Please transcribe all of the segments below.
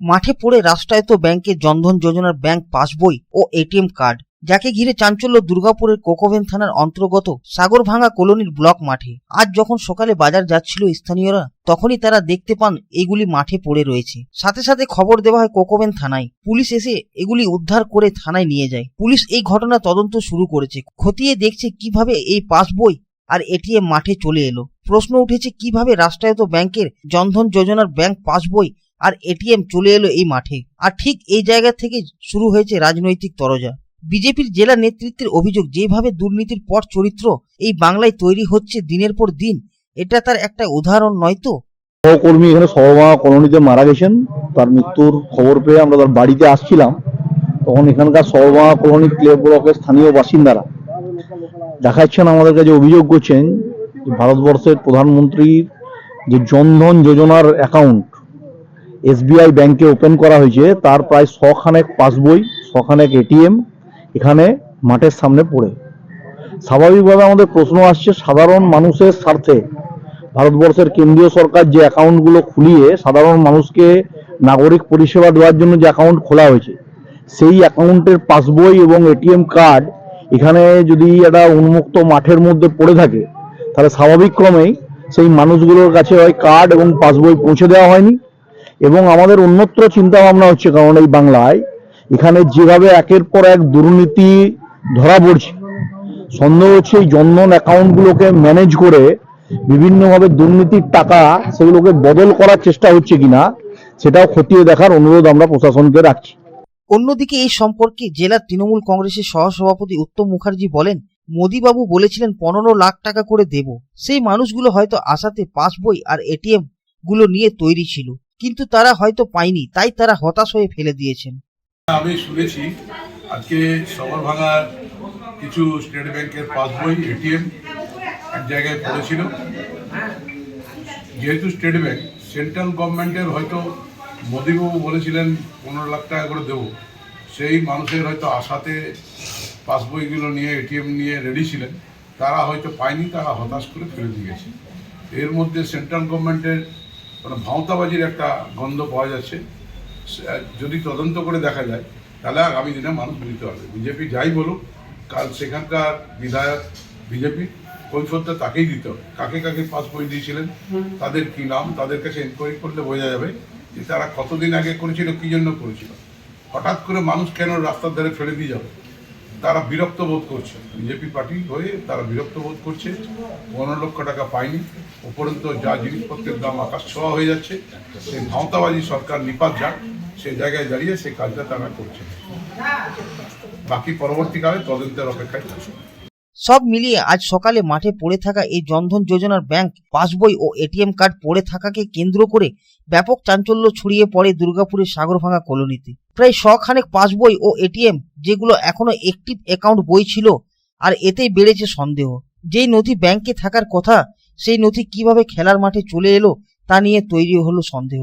মাঠে পড়ে রাষ্ট্রায়ত্ত ব্যাংকের জনধন যোজনার ব্যাংক পাসবই ও এটিএম কার্ড, যাকে ঘিরে চাঞ্চল্য দুর্গাপুরের কোকোভেন থানার অন্তর্গত সাগরভাঙ্গা কলোনির ব্লক মাঠে। আজ যখন সকালে বাজার যাচ্ছিল স্থানীয়রা, তখনই তারা দেখতে পান এগুলি মাঠে পড়ে রয়েছে। সাথে সাথে খবর দেওয়া হয় কোকোভেন থানায়। পুলিশ এসে এগুলি উদ্ধার করে থানায় নিয়ে যায়। পুলিশ এই ঘটনা তদন্ত শুরু করেছে। খতিয়ে দেখছে কীভাবে এই পাসবই আর এটিএম মাঠে চলে এলো। প্রশ্ন উঠেছে কীভাবে রাষ্ট্রায়ত্ত ব্যাংকের জনধন যোজনার ব্যাংক পাসবই আর এটিএম চলে এলো এই মাঠে। আর ঠিক এই জায়গা থেকে শুরু হয়েছে রাজনৈতিক তরজা। বিজেপির জেলা নেতৃত্বের অভিযোগ যেভাবে দুর্নীতির পর চরিত্র এই বাংলায় তৈরি হচ্ছে দিনের পর দিন, এটা তার একটা উদাহরণ নয় তো? সহকর্মী এখানে সহমা কলোনিতে মারা গেছেন। তার মৃত্যুর খবর পেয়ে আমরা তার বাড়িতে আসছিলাম। তখন এখানকার সহমা কলোনি ক্লে ব্লকের স্থানীয় বাসিন্দারা দেখাচ্ছেন, আমাদের কাছে অভিযোগ করছেন ভারতবর্ষের প্রধানমন্ত্রীর যে জনধন যোজনার অ্যাকাউন্ট এসবিআই ব্যাংকে ওপেন করা হয়েছে, তার প্রায় শখানেক পাসবই, শখানেক এটিএম এখানে মাঠের সামনে পড়ে। স্বাভাবিকভাবে আমাদের প্রশ্ন আসছে, সাধারণ মানুষের স্বার্থে ভারতবর্ষের কেন্দ্রীয় সরকার যে অ্যাকাউন্টগুলো খুলিয়ে সাধারণ মানুষকে নাগরিক পরিষেবা দেওয়ার জন্য যে অ্যাকাউন্ট খোলা হয়েছে, সেই অ্যাকাউন্টের পাসবই এবং এটিএম কার্ড এখানে যদি একটা উন্মুক্ত মাঠের মধ্যে পড়ে থাকে, তাহলে স্বাভাবিক ক্রমেই সেই মানুষগুলোর কাছে হয় কার্ড এবং পাসবই পৌঁছে দেওয়া হয়নি। এবং আমাদের অন্যত্র চিন্তা ভাবনা হচ্ছে কারণ এই বাংলায় এখানে যেভাবে একের পর এক দুর্নীতি ধরা পড়ছে, সন্দেহ হচ্ছে এই জনধন অ্যাকাউন্টগুলোকে ম্যানেজ করে বিভিন্নভাবে দুর্নীতির টাকা সেগুলোকে বদল করার চেষ্টা হচ্ছে কিনা সেটাও খতিয়ে দেখার অনুরোধ আমরা প্রশাসনকে রাখছি। অন্যদিকে এই সম্পর্কে জেলা তৃণমূল কংগ্রেসের সহসভাপতি উত্তম মুখার্জি বলেন, মোদীবাবু বলেছিলেন পনেরো লাখ টাকা করে দেব। সেই মানুষগুলো হয়তো আশাতে পাসবই আর এটিএমগুলো নিয়ে তৈরি ছিল। কিন্তু তারা হয়তো পায়নি, তাই তারা হতাশ হয়ে ফেলে দিয়েছেন। আমি শুনেছি, আজকে সবার ভাঙার কিছু স্টেট ব্যাংকের পাসবই, এটিএম এক জায়গায় পড়েছিল। যেহেতু স্টেট ব্যাংক, সেন্ট্রাল গভর্নমেন্টের হয়তো মোদীবাবু বলেছিলেন, পনেরো লাখ টাকা করে দেবো। সেই মানুষের হয়তো আশাতে পাসবইগুলো নিয়ে, এটিএম নিয়ে রেডি ছিলেন। তারা হয়তো পায়নি, তারা হতাশ করে ফেলে দিয়েছে। এর মধ্যে সেন্ট্রাল গভর্নমেন্টের মানে ভাঁওতাবাজির একটা গন্ধ পাওয়া যাচ্ছে। যদি তদন্ত করে দেখা যায়, তাহলে আগামী দিনে মানুষ বুঝতে পারবে। বিজেপি যাই বলুক, কাল সেখানকার বিধায়ক বিজেপি কৈফতটা তাকেই দিতে হবে। কাকে কাকে পাস বই দিয়েছিলেন, তাদের কি নাম, তাদের কাছে এনকোয়ারি করলে বোঝা যাবে যে তারা কতদিন আগে করেছিল, কি জন্য করেছিল। হঠাৎ করে মানুষ কেন রাস্তার ধারে ফেলে দিয়ে যাবে? তারা বিরক্ত বোধ করছে। বিজেপি পার্টি হয়ে তারা বিরক্ত বোধ করছে। পনেরো লক্ষ টাকা পায়নি উপরন্ত যা জিনিসপত্রের দাম আকাশ ছোঁয়া হয়ে যাচ্ছে। সেই ভাঁওতাবাজি সরকার নিপাত যাক। সেই জায়গায় দাঁড়িয়ে সেই কাজটা তারা করছে। বাকি পরবর্তীকালে তদন্তের অপেক্ষায় থাকছে সব মিলিয়ে আজ সকালে মাঠে পড়ে থাকা এই জনধন যোজনার ব্যাংক পাসবই ও এটিএম কার্ড পড়ে থাকাকে কেন্দ্র করে ব্যাপক চাঞ্চল্য ছড়িয়ে পড়ে দুর্গাপুরের সাগরভাঙা কলোনিতে। প্রায় শখানেক পাসবই ও এটিএম, যেগুলো এখনও একটিভ অ্যাকাউন্ট বই ছিল, আর এতেই বেড়েছে সন্দেহ। যেই নথি ব্যাংকে থাকার কথা, সেই নথি কীভাবে খেলার মাঠে চলে এলো, তা নিয়ে তৈরি হলো সন্দেহ।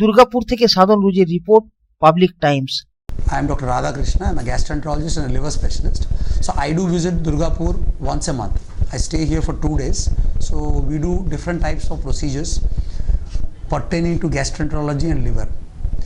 দুর্গাপুর থেকে সাধন রুজের report public times I am Dr. Radha Krishna. I'm a gastroenterologist and a liver specialist. So I do visit Durgapur once a month. I stay here for two days. So we do different types of procedures pertaining to gastroenterology and liver.